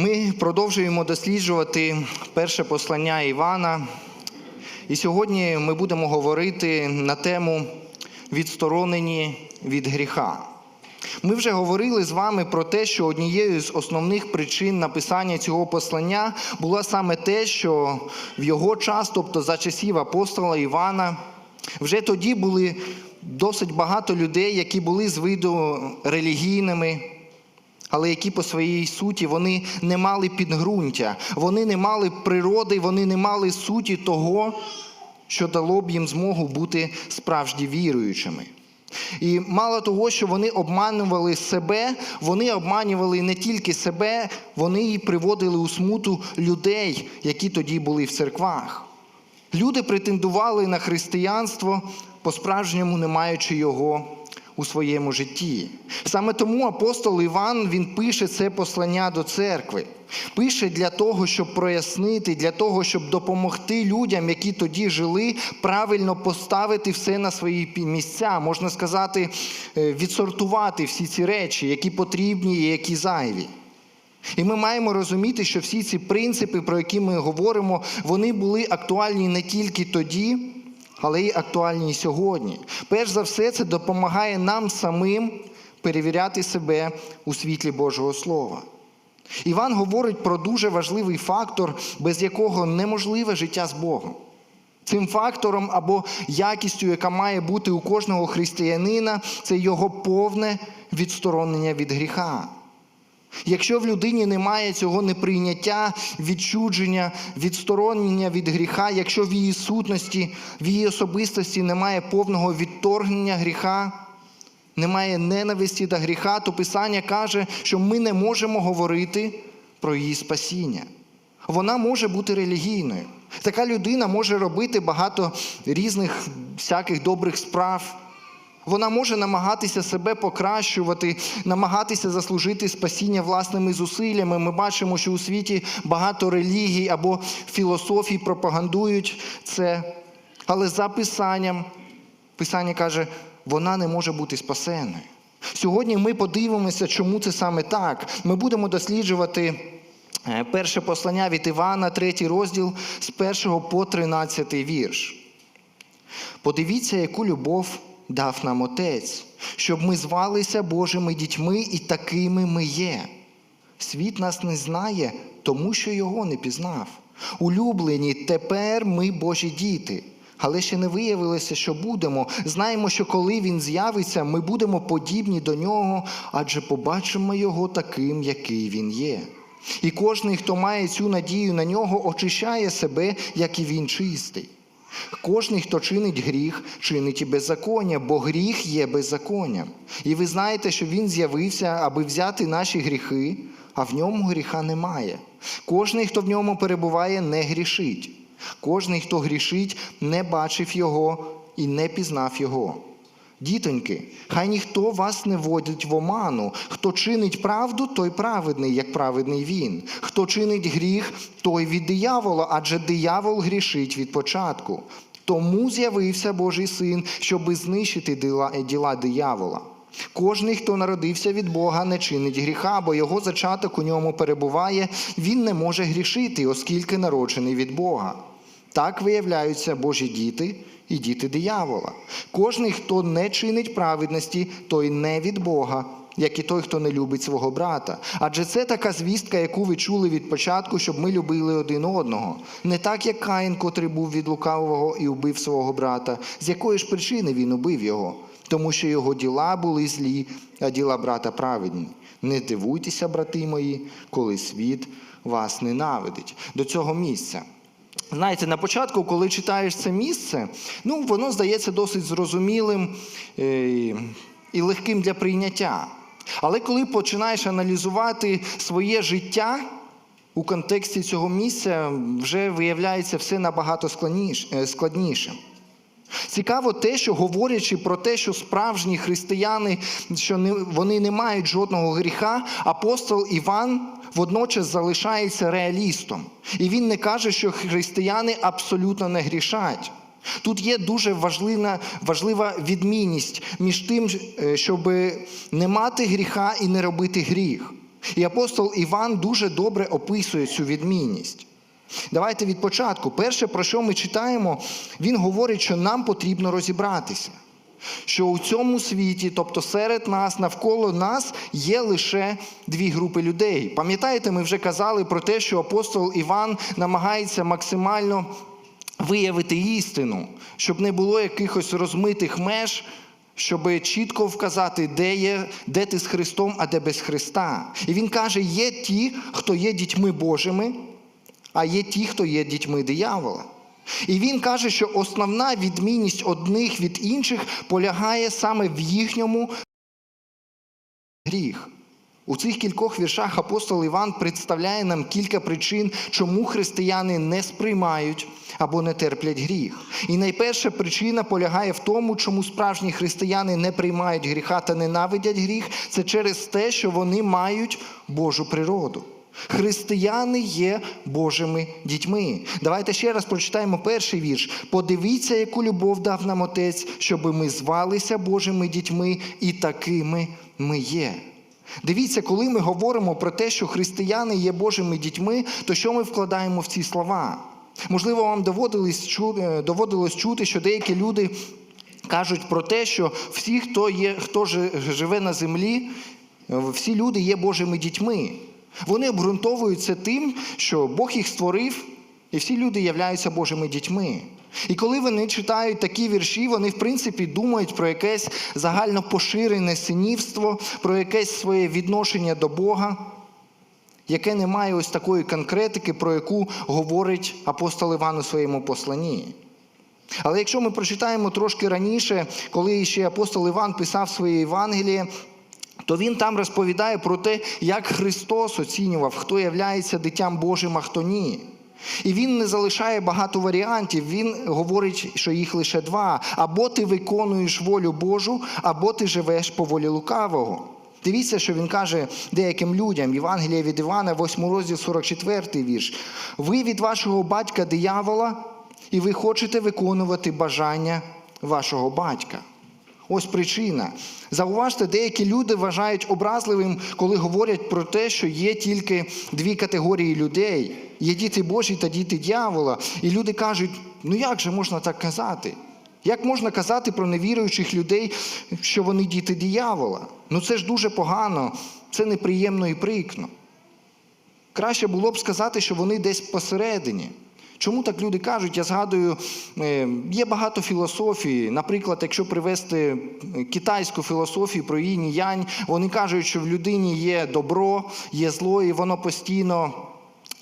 Ми продовжуємо досліджувати перше послання Івана. І сьогодні ми будемо говорити на тему відсторонені від гріха. Ми вже говорили з вами про те, що однією з основних причин написання цього послання було саме те, що в його час, тобто за часів апостола Івана, вже тоді були досить багато людей, які були з виду релігійними, але які по своїй суті вони не мали підґрунтя, вони не мали природи, вони не мали суті того, що дало б їм змогу бути справді віруючими. І мало того, що вони обманювали себе, вони обманювали не тільки себе, вони і приводили у смуту людей, які тоді були в церквах. Люди претендували на християнство, по-справжньому не маючи його у своєму житті. Саме тому апостол Іван він пише це послання до церкви. Пише для того, щоб прояснити, для того, щоб допомогти людям, які тоді жили, правильно поставити все на свої місця, можна сказати, е, відсортувати всі ці речі, які потрібні і які зайві. І ми маємо розуміти, що всі ці принципи, про які ми говоримо, вони були актуальні не тільки тоді, але й актуальні сьогодні. Перш за все, це допомагає нам самим перевіряти себе у світлі Божого Слова. Іван говорить про дуже важливий фактор, без якого неможливе життя з Богом. Цим фактором або якістю, яка має бути у кожного християнина, це його повне відсторонення від гріха. Якщо в людині немає цього неприйняття, відчудження, відсторонення від гріха, якщо в її сутності, в її особистості немає повного відторгнення гріха, немає ненависті до гріха, то Писання каже, що ми не можемо говорити про її спасіння. Вона може бути релігійною. Така людина може робити багато різних всяких добрих справ. Вона може намагатися себе покращувати, намагатися заслужити спасіння власними зусиллями. Ми бачимо, що у світі багато релігій або філософій пропагандують це. Але за Писанням, Писання каже, вона не може бути спасеною. Сьогодні ми подивимося, чому це саме так. Ми будемо досліджувати е, перше послання від Івана, третій розділ з 1 по 13 вірш. Подивіться, яку любов дав нам Отець, щоб ми звалися Божими дітьми, і такими ми є. Світ нас не знає, тому що його не пізнав. Улюблені, тепер ми Божі діти. Але ще не виявилося, що будемо. Знаємо, що коли він з'явиться, ми будемо подібні до нього, адже побачимо його таким, який він є. І кожний, хто має цю надію на нього, очищає себе, як і він чистий. Кожний, хто чинить гріх, чинить і беззаконня, бо гріх є беззаконням. І ви знаєте, що він з'явився, аби взяти наші гріхи, а в ньому гріха немає. Кожний, хто в ньому перебуває, не грішить. Кожний, хто грішить, не бачив його і не пізнав його. Дітоньки, хай ніхто вас не водить в оману. Хто чинить правду, той праведний, як праведний він. Хто чинить гріх, той від диявола, адже диявол грішить від початку. Тому з'явився Божий син, щоби знищити діла, діла диявола. Кожний, хто народився від Бога, не чинить гріха, бо його зачаток у ньому перебуває, він не може грішити, оскільки народжений від Бога. Так виявляються Божі діти і діти диявола. Кожний, хто не чинить праведності, той не від Бога, як і той, хто не любить свого брата. Адже це така звістка, яку ви чули від початку, щоб ми любили один одного. Не так, як Каїн, котрий був від лукавого і убив свого брата, з якої ж причини він убив його, тому що його діла були злі, а діла брата праведні. Не дивуйтеся, брати мої, коли світ вас ненавидить. До цього місця. Знаєте, на початку, коли читаєш це місце, ну, воно здається досить зрозумілим е, і легким для прийняття. Але коли починаєш аналізувати своє життя у контексті цього місця, вже виявляється все набагато е, складнішим. Цікаво те, що говорячи про те, що справжні християни, що вони не мають жодного гріха, апостол Іван водночас залишається реалістом. І він не каже, що християни абсолютно не грішать. Тут є дуже важлива, важлива відмінність між тим, щоб не мати гріха і не робити гріх. І апостол Іван дуже добре описує цю відмінність. Давайте від початку. Перше, про що ми читаємо, він говорить, що нам потрібно розібратися. Що у цьому світі, тобто серед нас, навколо нас, є лише дві групи людей. Пам'ятаєте, ми вже казали про те, що апостол Іван намагається максимально виявити істину, щоб не було якихось розмитих меж, щоб чітко вказати, де є, де ти з Христом, а де без Христа. І він каже: є ті, хто є дітьми Божими, а є ті, хто є дітьми диявола. І він каже, що основна відмінність одних від інших полягає саме в їхньому гріх. У цих кількох віршах апостол Іван представляє нам кілька причин, чому християни не сприймають або не терплять гріх. І найперша причина полягає в тому, чому справжні християни не приймають гріха та ненавидять гріх, це через те, що вони мають Божу природу. Християни є Божими дітьми. Давайте ще раз прочитаємо перший вірш. Подивіться, яку любов дав нам Отець, щоб ми звалися Божими дітьми, і такими ми є. Дивіться, коли ми говоримо про те, що християни є Божими дітьми, то що ми вкладаємо в ці слова? Можливо, вам доводилось чути, що деякі люди кажуть про те, що всі, хто є, хто живе на землі, всі люди є Божими дітьми. Вони обґрунтовують це тим, що Бог їх створив, і всі люди являються Божими дітьми. І коли вони читають такі вірші, вони, в принципі, думають про якесь загально поширене синівство, про якесь своє відношення до Бога, яке не має ось такої конкретики, про яку говорить апостол Іван у своєму посланні. Але якщо ми прочитаємо трошки раніше, коли ще апостол Іван писав своє Євангеліє, то він там розповідає про те, як Христос оцінював, хто являється дитям Божим, а хто ні. І він не залишає багато варіантів. Він говорить, що їх лише два: або ти виконуєш волю Божу, або ти живеш по волі лукавого. Дивіться, що він каже деяким людям, Євангелія від Івана, 8 розділ 44 вірш. Ви від вашого батька диявола, і ви хочете виконувати бажання вашого батька. Ось причина. Зауважте, деякі люди вважають образливим, коли говорять про те, що є тільки дві категорії людей: є діти Божі та діти дьявола. І люди кажуть: ну як же можна так казати? Як можна казати про невіруючих людей, що вони діти диявола? Ну це ж дуже погано, це неприємно і прикно. Краще було б сказати, що вони десь посередині. Чому так люди кажуть? Я згадую, е, є багато філософії. Наприклад, якщо привести китайську філософію про інь янь, вони кажуть, що в людині є добро, є зло, і воно постійно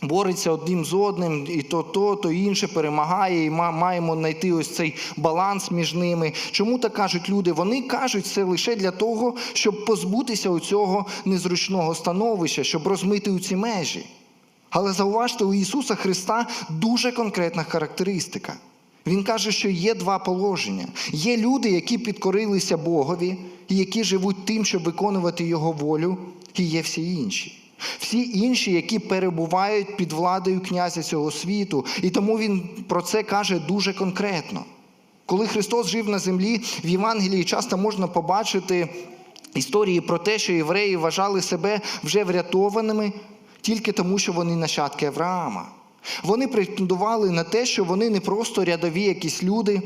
бореться одним з одним, і то, то, то інше перемагає, і маємо знайти ось цей баланс між ними. Чому так кажуть люди? Вони кажуть це лише для того, щоб позбутися у цього незручного становища, щоб розмити у ці межі. Але зауважте, у Ісуса Христа дуже конкретна характеристика. Він каже, що є два положення. Є люди, які підкорилися Богові, і які живуть тим, щоб виконувати Його волю, і є всі інші. Всі інші, які перебувають під владою князя цього світу. І тому він про це каже дуже конкретно. Коли Христос жив на землі, в Євангелії часто можна побачити історії про те, що євреї вважали себе вже врятованими тільки тому, що вони нащадки Авраама. Вони претендували на те, що вони не просто рядові якісь люди,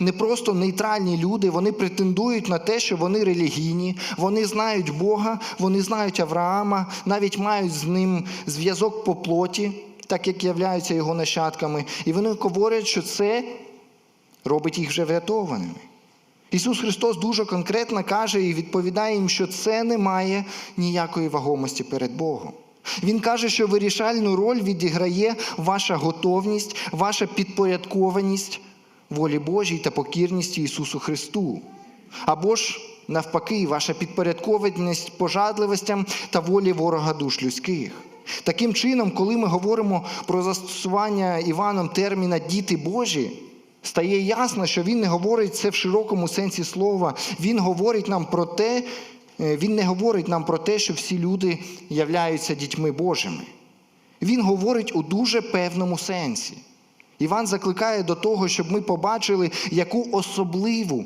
не просто нейтральні люди, вони претендують на те, що вони релігійні, вони знають Бога, вони знають Авраама, навіть мають з ним зв'язок по плоті, так як являються його нащадками. І вони говорять, що це робить їх вже врятованими. Ісус Христос дуже конкретно каже і відповідає їм, що це не має ніякої вагомості перед Богом. Він каже, що вирішальну роль відіграє ваша готовність, ваша підпорядкованість волі Божій та покірність Ісусу Христу. Або ж, навпаки, ваша підпорядкованість пожадливостям та волі ворога душ людських. Таким чином, коли ми говоримо про застосування Іваном терміна діти Божі, стає ясно, що він не говорить це в широкому сенсі слова. Він говорить нам про те, він не говорить нам про те, що всі люди являються дітьми Божими. Він говорить у дуже певному сенсі. Іван закликає до того, щоб ми побачили, яку особливу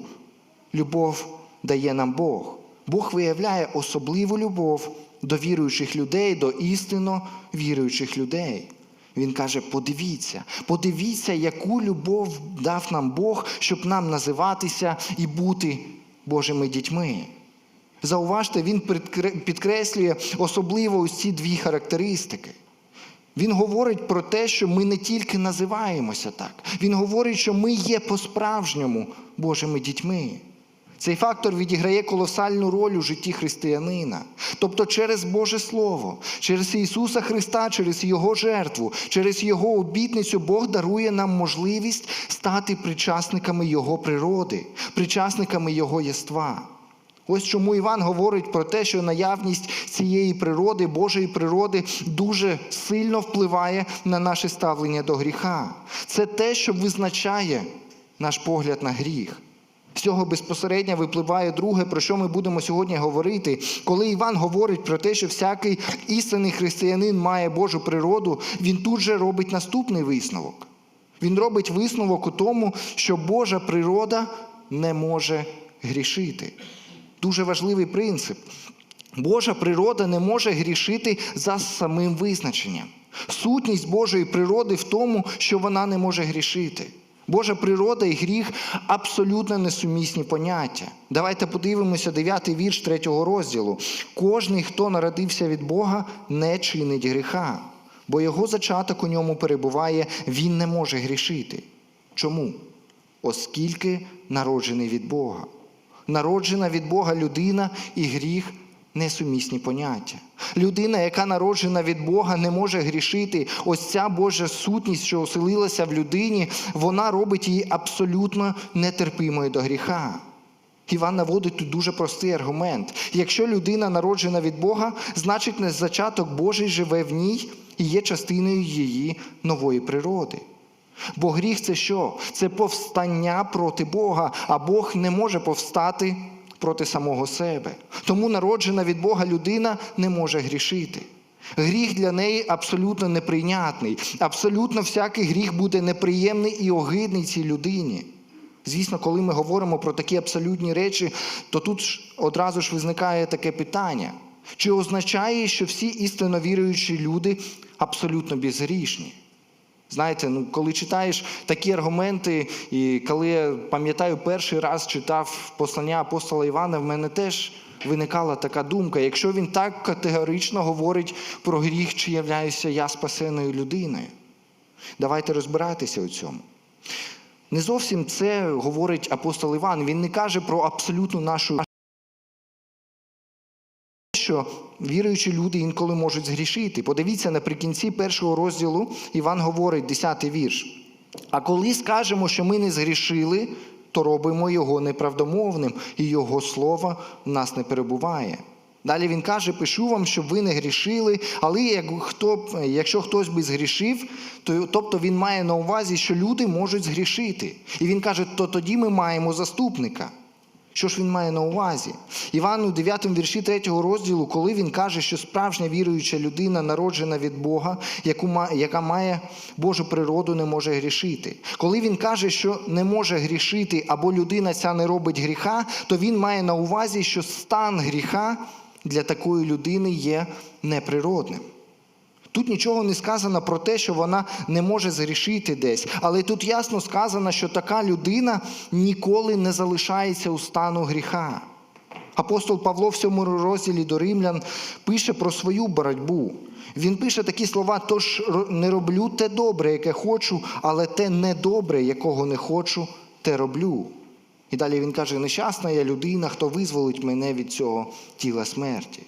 любов дає нам Бог. Бог виявляє особливу любов до віруючих людей, до істинно віруючих людей. Він каже: подивіться, подивіться, яку любов дав нам Бог, щоб нам називатися і бути Божими дітьми. Зауважте, він підкреслює особливо ось ці дві характеристики. Він говорить про те, що ми не тільки називаємося так, він говорить, що ми є по-справжньому Божими дітьми. Цей фактор відіграє колосальну роль у житті християнина. Тобто через Боже Слово, через Ісуса Христа, через Його жертву, через Його обітницю Бог дарує нам можливість стати причасниками Його природи, причасниками Його єства. Ось чому Іван говорить про те, що наявність цієї природи, Божої природи, дуже сильно впливає на наше ставлення до гріха. Це те, що визначає наш погляд на гріх. З цього безпосередньо випливає друге, про що ми будемо сьогодні говорити. Коли Іван говорить про те, що всякий істинний християнин має Божу природу, він тут же робить наступний висновок. Він робить висновок у тому, що Божа природа не може грішити. Дуже важливий принцип. Божа природа не може грішити за самим визначенням. Сутність Божої природи в тому, що вона не може грішити. Божа природа і гріх абсолютно несумісні поняття. Давайте подивимося дев'ятий вірш третього розділу. Кожний, хто народився від Бога, не чинить гріха, бо його зачаток у ньому перебуває, він не може грішити. Чому? Оскільки народжений від Бога. Народжена від Бога людина і гріх несумісні поняття. Людина, яка народжена від Бога, не може грішити. Ось ця Божа сутність, що оселилася в людині, вона робить її абсолютно нетерпимою до гріха. Іван наводить тут дуже простий аргумент. Якщо людина народжена від Бога, значить не зачаток Божий живе в ній і є частиною її нової природи. Бо гріх це що? Це повстання проти Бога, а Бог не може повстати проти самого себе. Тому народжена від Бога людина не може грішити. Гріх для неї абсолютно неприйнятний. Абсолютно всякий гріх буде неприємний і огидний цій людині. Звісно, коли ми говоримо про такі абсолютні речі, то тут одразу ж визникає таке питання: чи означає, що всі істинно віруючі люди абсолютно безгрішні? Знаєте, ну коли читаєш такі аргументи, і коли пам'ятаю, перший раз читав послання апостола Івана, в мене теж виникала така думка: якщо він так категорично говорить про гріх, чи являюся я спасеною людиною? Давайте розбиратися у цьому. Не зовсім це говорить апостол Іван. Він не каже про абсолютну нашу що віруючі люди інколи можуть згрішити. Подивіться наприкінці першого розділу Іван говорить, 10 вірш. А коли скажемо, що ми не згрішили, то робимо його неправдомовним, і його слово в нас не перебуває. Далі він каже: пишу вам, щоб ви не грішили, але як хто, якщо хтось би згрішив, то тобто він має на увазі, що люди можуть згрішити. І він каже, то тоді ми маємо заступника. Що ж він має на увазі? Іван у 9 вірші 3 розділу, коли він каже, що справжня віруюча людина, народжена від Бога, яку яка має Божу природу, не може грішити. Коли він каже, що не може грішити або людина ця не робить гріха, то він має на увазі, що стан гріха для такої людини є неприродним. Тут нічого не сказано про те, що вона не може згрішити десь, але тут ясно сказано, що така людина ніколи не залишається у стану гріха. Апостол Павло в цьому розділі до римлян пише про свою боротьбу. Він пише такі слова: тож не роблю те добре, яке хочу, але те недобре, якого не хочу, те роблю. І далі він каже: нещасна я людина, хто визволить мене від цього тіла смерті.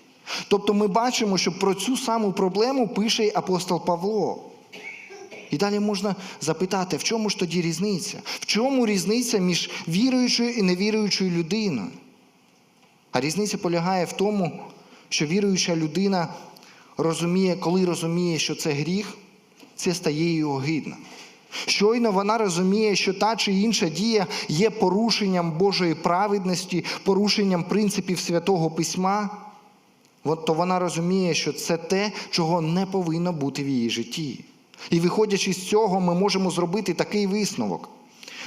Тобто ми бачимо, що про цю саму проблему пише й апостол Павло. І далі можна запитати, в чому ж тоді різниця? В чому різниця між віруючою і невіруючою людиною? А різниця полягає в тому, що віруюча людина розуміє, коли розуміє, що це гріх, це стає їй огидно. Щойно вона розуміє, що та чи інша дія є порушенням Божої праведності, порушенням принципів святого письма, от то вона розуміє, що це те, чого не повинно бути в її житті. І виходячи з цього, ми можемо зробити такий висновок: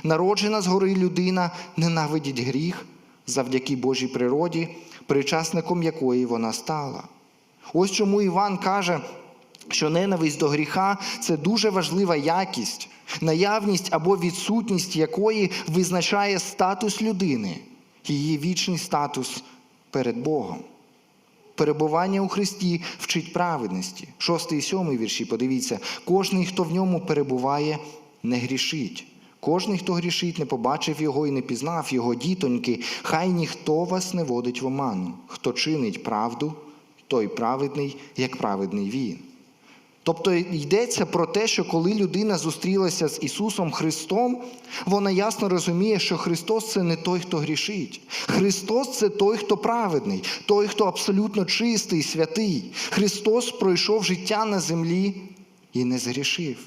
народжена згори людина ненавидить гріх завдяки Божій природі, причасником якої вона стала. Ось чому Іван каже, що ненависть до гріха це дуже важлива якість, наявність або відсутність якої визначає статус людини, її вічний статус перед Богом. Перебування у Христі вчить праведності. Шостий і сьомий вірші, подивіться, кожний, хто в ньому перебуває, не грішить. Кожний, хто грішить, не побачив його і не пізнав його дітоньки, хай ніхто вас не водить в оману. Хто чинить правду, той праведний, як праведний він. Тобто йдеться про те, що коли людина зустрілася з Ісусом Христом, вона ясно розуміє, що Христос це не той, хто грішить. Христос це той, хто праведний, той, хто абсолютно чистий, святий. Христос пройшов життя на землі і не згрішив.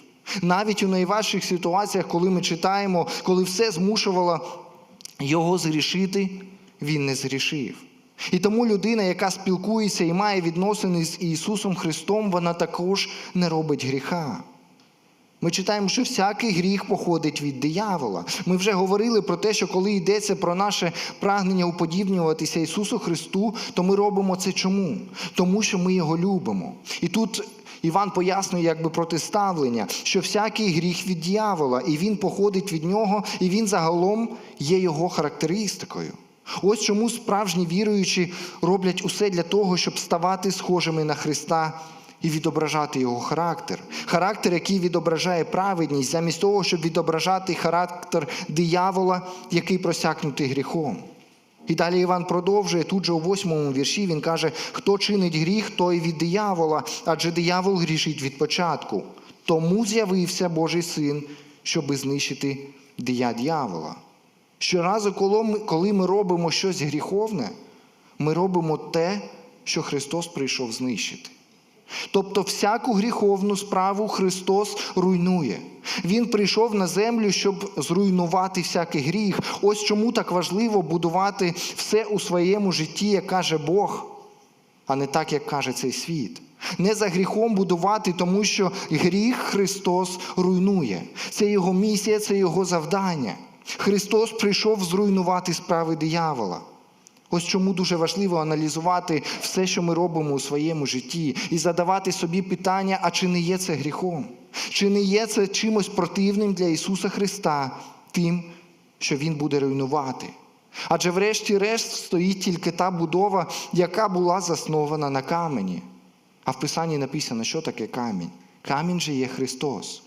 Навіть у найважчих ситуаціях, коли ми читаємо, коли все змушувало його згрішити, він не згрішив. І тому людина, яка спілкується і має відносини з Ісусом Христом, вона також не робить гріха. Ми читаємо, що всякий гріх походить від диявола. Ми вже говорили про те, що коли йдеться про наше прагнення уподібнюватися Ісусу Христу, то ми робимо це чому? Тому що ми Його любимо. І тут Іван пояснює якби протиставлення, що всякий гріх від диявола, і він походить від нього, і він загалом є його характеристикою. Ось чому справжні віруючі роблять усе для того, щоб ставати схожими на Христа і відображати його характер. Характер, який відображає праведність, замість того, щоб відображати характер диявола, який просякнутий гріхом. І далі Іван продовжує тут же у восьмому вірші він каже: хто чинить гріх, той від диявола, адже диявол грішить від початку. Тому з'явився Божий син, щоби знищити дія дьявола. Щоразу, коли ми, робимо щось гріховне, ми робимо те, що Христос прийшов знищити. Тобто всяку гріховну справу Христос руйнує. Він прийшов на землю, щоб зруйнувати всякий гріх. Ось чому так важливо будувати все у своєму житті, як каже Бог, а не так, як каже цей світ. Не за гріхом будувати, тому що гріх Христос руйнує. Це його місія, це його завдання. Христос прийшов зруйнувати справи диявола. Ось чому дуже важливо аналізувати все, що ми робимо у своєму житті, і задавати собі питання, а чи не є це гріхом? Чи не є це чимось противним для Ісуса Христа, тим, що Він буде руйнувати? Адже, врешті-решт, стоїть тільки та будова, яка була заснована на камені. А в Писанні написано, що таке камінь? Камінь же є Христос.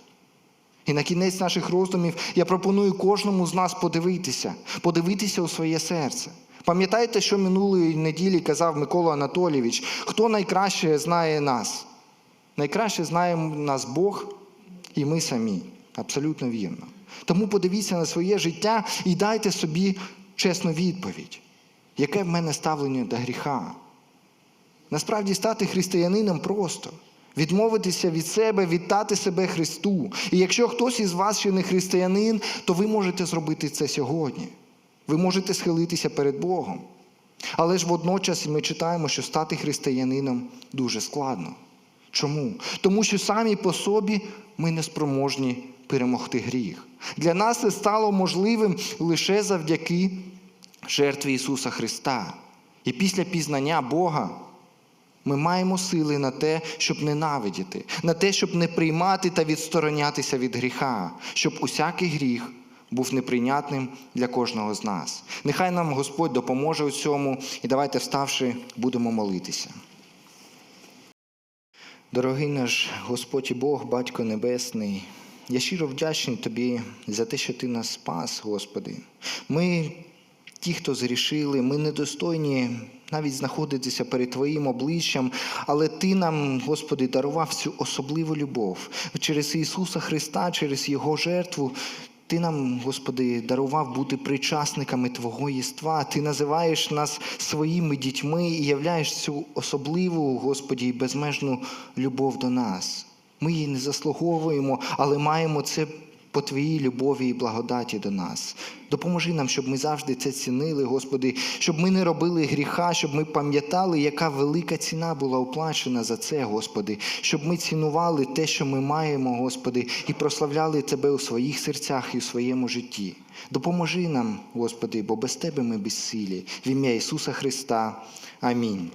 І на кінець наших роздумів я пропоную кожному з нас подивитися, подивитися у своє серце. Пам'ятаєте, що минулої неділі казав Микола Анатолійович, хто найкраще знає нас? Найкраще знає нас Бог і ми самі. Абсолютно вірно. Тому подивіться на своє життя і дайте собі чесну відповідь, яке в мене ставлення до гріха. Насправді стати християнином просто. Відмовитися від себе, віддати себе Христу. І якщо хтось із вас ще не християнин, то ви можете зробити це сьогодні. Ви можете схилитися перед Богом. Але ж водночас ми читаємо, що стати християнином дуже складно. Чому? Тому що самі по собі ми не спроможні перемогти гріх. Для нас це стало можливим лише завдяки жертві Ісуса Христа. І після пізнання Бога ми маємо сили на те, щоб ненавидіти, на те, щоб не приймати та відсторонятися від гріха, щоб усякий гріх був неприйнятним для кожного з нас. Нехай нам Господь допоможе у цьому, і давайте, вставши, будемо молитися. Дорогий наш Господь і Бог, Батько Небесний, я щиро вдячний Тобі за те, що Ти нас спас, Господи. Ми, ті, хто зрішили, ми недостойні навіть знаходитися перед Твоїм обличчям, але Ти нам, Господи, дарував цю особливу любов через Ісуса Христа, через Його жертву. Ти нам, Господи, дарував бути причасниками Твого єства. Ти називаєш нас своїми дітьми і являєш цю особливу, Господі, безмежну любов до нас. Ми її не заслуговуємо, але маємо це по Твоїй любові і благодаті до нас. Допоможи нам, щоб ми завжди це цінили, Господи, щоб ми не робили гріха, щоб ми пам'ятали, яка велика ціна була оплачена за це, Господи, щоб ми цінували те, що ми маємо, Господи, і прославляли Тебе у своїх серцях і у своєму житті. Допоможи нам, Господи, бо без Тебе ми безсилі. В ім'я Ісуса Христа. Амінь.